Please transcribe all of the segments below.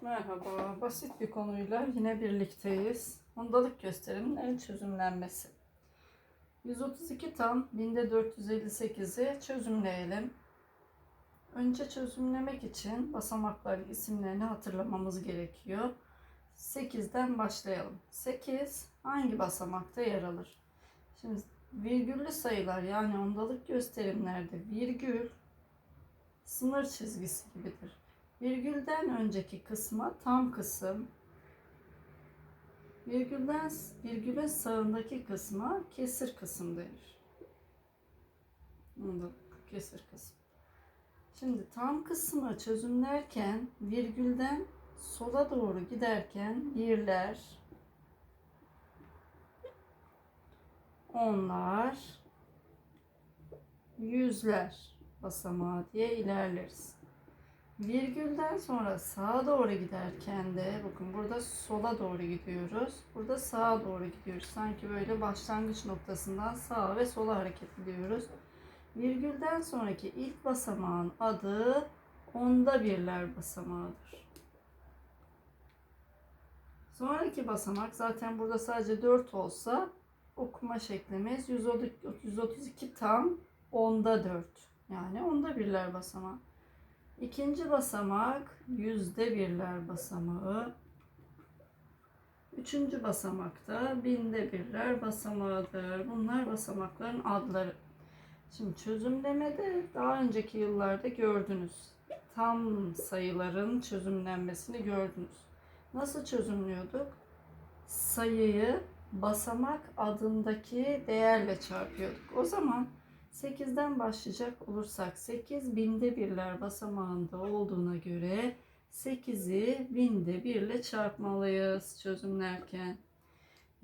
Merhaba. Basit bir konuyla yine birlikteyiz. Ondalık gösteriminin çözümlenmesi. 132 tam binde 458'i çözümleyelim. Önce çözümlemek için basamakların isimlerini hatırlamamız gerekiyor. 8'den başlayalım. 8 hangi basamakta yer alır? Şimdi virgüllü sayılar yani ondalık gösterimlerde virgül sınır çizgisi gibidir. Virgülden önceki kısma tam kısım, virgülden virgülün sağındaki kısma kesir kısım denir. Bunda kesir kısım. Şimdi tam kısmı çözümlerken virgülden sola doğru giderken birler, onlar, yüzler basamağı diye ilerleriz. Virgülden sonra sağa doğru giderken de bakın burada sola doğru gidiyoruz. Burada sağa doğru gidiyoruz. Sanki böyle başlangıç noktasından sağa ve sola hareket ediyoruz. Virgülden sonraki ilk basamağın adı onda birler basamağıdır. Sonraki basamak zaten burada sadece 4 olsa okuma şeklimiz 132 tam onda 4. Yani onda birler basamağı. İkinci basamak yüzde birler basamağı. Üçüncü basamakta binde birler basamağıdır. Bunlar basamakların adları. Şimdi çözümlemede daha önceki yıllarda gördünüz. Tam sayıların çözümlenmesini gördünüz. Nasıl çözümlüyorduk? Sayıyı basamak adındaki değerle çarpıyorduk. O zaman 8'den başlayacak olursak 8 binde birler basamağında olduğuna göre 8'i binde birle çarpmalıyız çözümlerken.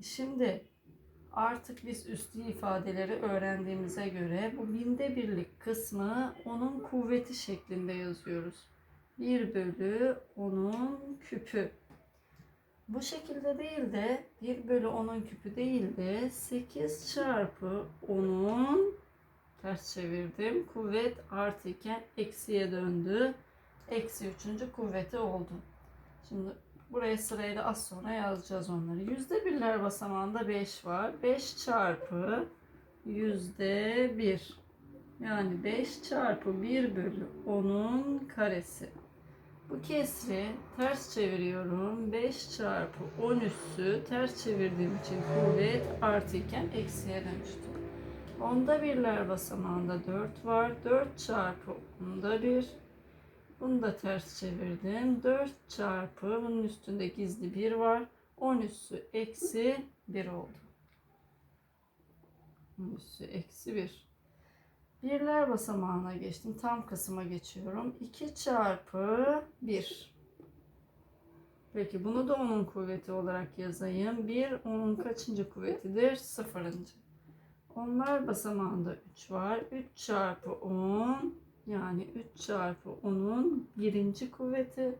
Şimdi artık biz üslü ifadeleri öğrendiğimize göre bu binde birlik kısmı onun kuvveti şeklinde yazıyoruz. 1 bölü onun küpü. Bu şekilde değil de 1 bölü 10'un küpü değil de 8 çarpı 10'un ters çevirdim. Kuvvet artı iken eksiye döndü. Eksi üçüncü kuvveti oldu. Şimdi buraya sırayla az sonra yazacağız onları. Yüzde birler basamağında 5 var. 5 çarpı yüzde 1. Yani 5 çarpı 1 bölü 10'un karesi. Bu kesri ters çeviriyorum. 5 çarpı 10 üssü ters çevirdiğim için kuvvet artı iken eksiye dönüştü. Onda birler basamağında 4 var. 4 çarpı onda 1. Bunu da ters çevirdim. 4 çarpı bunun üstünde gizli 1 var. 10 üssü eksi 1 oldu. 10 üssü eksi 1. Birler basamağına geçtim. Tam kısma geçiyorum. 2 çarpı 1. Peki bunu da onun kuvveti olarak yazayım. 1 onun kaçıncı kuvvetidir? Sıfırıncı. Onlar basamağında 3 var. 3 çarpı 10 yani 3 çarpı 10'un birinci kuvveti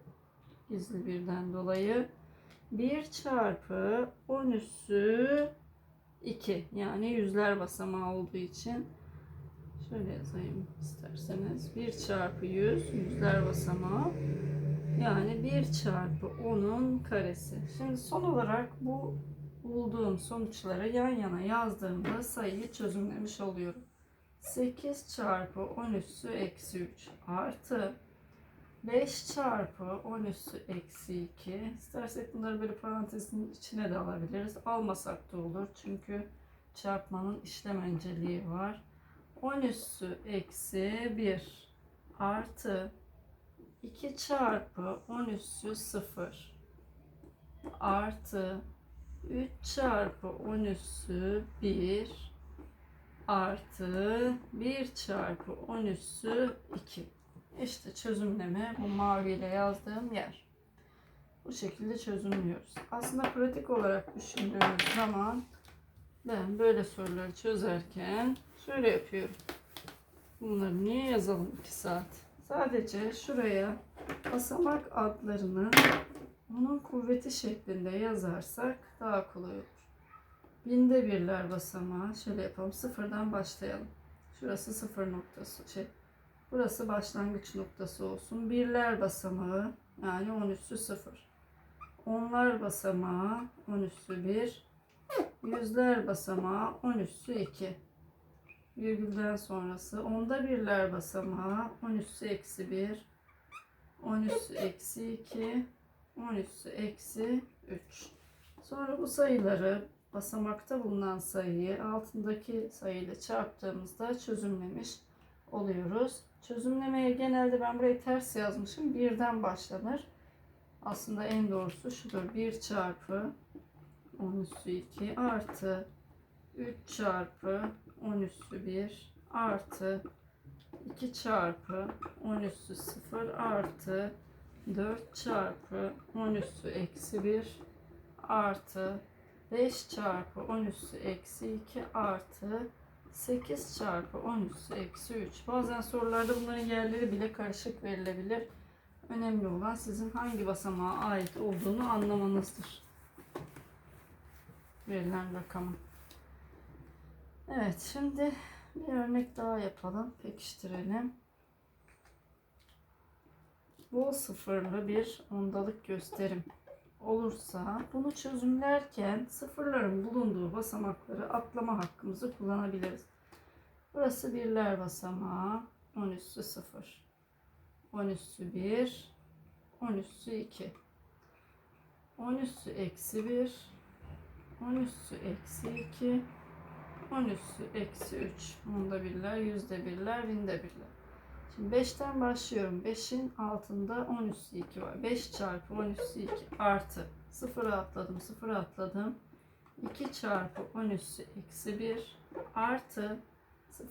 gizli birden dolayı 1 çarpı 10 üssü 2 yani yüzler basamağı olduğu için şöyle yazayım isterseniz 1 çarpı 100 yüzler basamağı yani 1 çarpı 10'un karesi. Şimdi son olarak bu bulduğum sonuçları yan yana yazdığımda sayıyı çözümlemiş oluyorum. 8 çarpı 10 üssü eksi 3 artı 5 çarpı 10 üssü eksi 2. İstersek bunları böyle parantezin içine de alabiliriz. Almasak da olur çünkü çarpmanın işlem önceliği var. 10 üssü eksi 1 artı 2 çarpı 10 üssü 0 artı 3 çarpı 10 üssü 1 artı 1 çarpı 10 üssü 2. İşte çözümleme bu maviyle yazdığım yer. Bu şekilde çözümlüyoruz. Aslında pratik olarak düşündüğümüz zaman ben böyle soruları çözerken şöyle yapıyorum. Bunları niye yazalım 2 saat? Sadece şuraya basamak adlarını onun kuvveti şeklinde yazarsak daha kolay olur. Binde birler basamağı şöyle yapalım. Sıfırdan başlayalım. Şurası sıfır noktası. Şey, burası başlangıç noktası olsun. Birler basamağı Yani 10 üssü 0. Onlar basamağı 10 üssü 1. Yüzler basamağı 10 üssü 2. Virgülden sonrası onda birler basamağı 10 üssü eksi 1. 10 üssü eksi 2. 10 üssü eksi 3. Sonra bu sayıları basamakta bulunan sayıyı altındaki sayıyla çarptığımızda çözümlemiş oluyoruz. Çözümlemeye genelde ben burayı ters yazmışım. Birden başlanır. Aslında en doğrusu şudur. 1 çarpı 10 üssü 2 artı 3 çarpı 10 üssü 1 artı 2 çarpı 10 üssü 0 artı 4 çarpı 10 üssü eksi 1 artı 5 çarpı 10 üssü eksi 2 artı 8 çarpı 10 üssü eksi 3. Bazen sorularda bunların yerleri bile karışık verilebilir. Önemli olan sizin hangi basamağa ait olduğunu anlamanızdır. Verilen rakamın. Evet şimdi bir örnek daha yapalım. Pekiştirelim. Bol sıfırlı bir ondalık gösterim olursa bunu çözümlerken sıfırların bulunduğu basamakları atlama hakkımızı kullanabiliriz. Burası birler basamağı 10 üssü 0. 10 üssü 1. 10 üssü 2. 10 üssü eksi 1. 10 üssü eksi 2. 10 üssü eksi 3. Onda birler, yüzde birler, binde birler. Şimdi 5'ten başlıyorum. 5'in altında 10 üssü 2 var. 5 çarpı 10 üssü 2 artı 0'a atladım 0'a atladım. 2 çarpı 10 üssü eksi 1 artı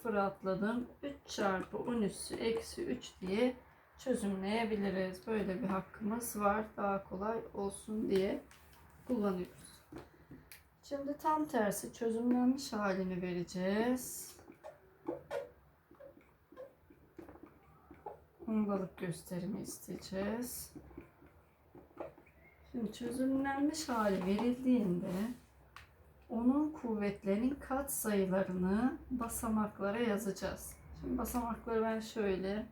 0'a atladım. 3 çarpı 10 üssü eksi 3 diye çözümleyebiliriz. Böyle bir hakkımız var. Daha kolay olsun diye kullanıyoruz. Şimdi tam tersi çözümlenmiş halini vereceğiz. Ondalık gösterimi isteyeceğiz. Şimdi çözümlenmiş hali verildiğinde onun kuvvetlerinin kat sayılarını basamaklara yazacağız. Şimdi basamakları ben şöyle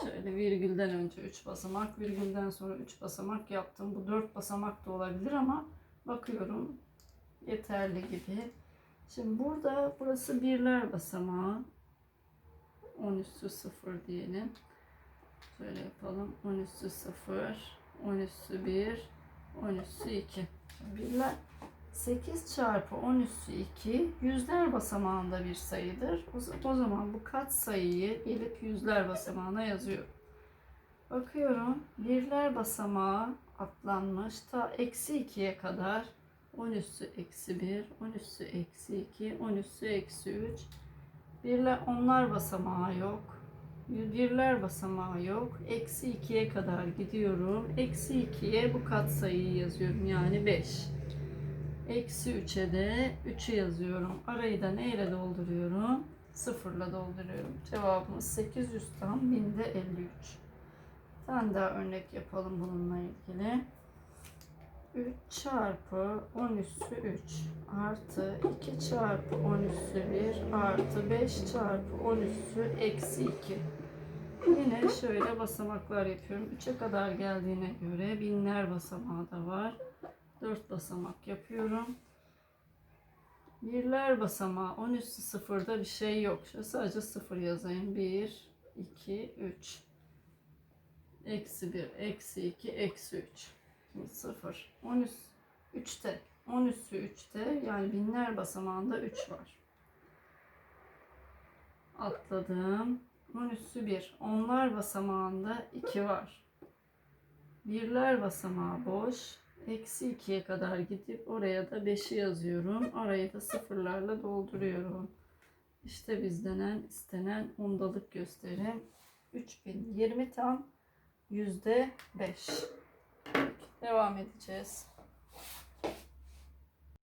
şöyle virgülden önce 3 basamak, virgülden sonra 3 basamak yaptım. Bu 4 basamak da olabilir ama bakıyorum yeterli gibi. Şimdi burada burası birler basamağı. 10 üssü 0 diyelim. Şöyle yapalım. 10 üssü 0, 10 üssü 1, 10 üssü 2. Birler 8 çarpı 10 üssü 2 yüzler basamağında bir sayıdır. O zaman bu kat sayıyı gelip yüzler basamağına yazıyorum. Bakıyorum birler basamağı atlanmış ta eksi 2'ye kadar 10 üssü eksi 1, 10 üssü eksi 2, 10 üssü eksi 3, Birler onlar basamağı yok. Birler basamağı yok. Eksi 2'ye kadar gidiyorum. Eksi 2'ye bu katsayıyı yazıyorum. Yani 5. Eksi 3'e de 3'ü yazıyorum. Arayı da neyle dolduruyorum? Sıfırla dolduruyorum. Cevabımız 800 tam binde 53. Bir tane daha örnek yapalım bununla ilgili. 3 çarpı 10 üssü 3 artı 2 çarpı 10 üssü 1 artı 5 çarpı 10 üssü eksi 2. Yine şöyle basamaklar yapıyorum. 3'e kadar geldiğine göre binler basamağı da var. 4 basamak yapıyorum. Birler basamağı 10 üssü 0'da bir şey yok. Şöyle sadece 0 yazayım. 1, 2, 3. Eksi 1, eksi 2, eksi 3. 0. 10 üst 3'te. 10 üssü 3'te yani binler basamağında 3 var. Atladım. 10 üssü 1. Onlar basamağında 2 var. Birler basamağı boş. Eksi 2'ye kadar gidip oraya da 5'i yazıyorum. Arayı da sıfırlarla dolduruyorum. İşte bizden istenen ondalık gösterim. 3020 tam yüzde 5. Devam edeceğiz.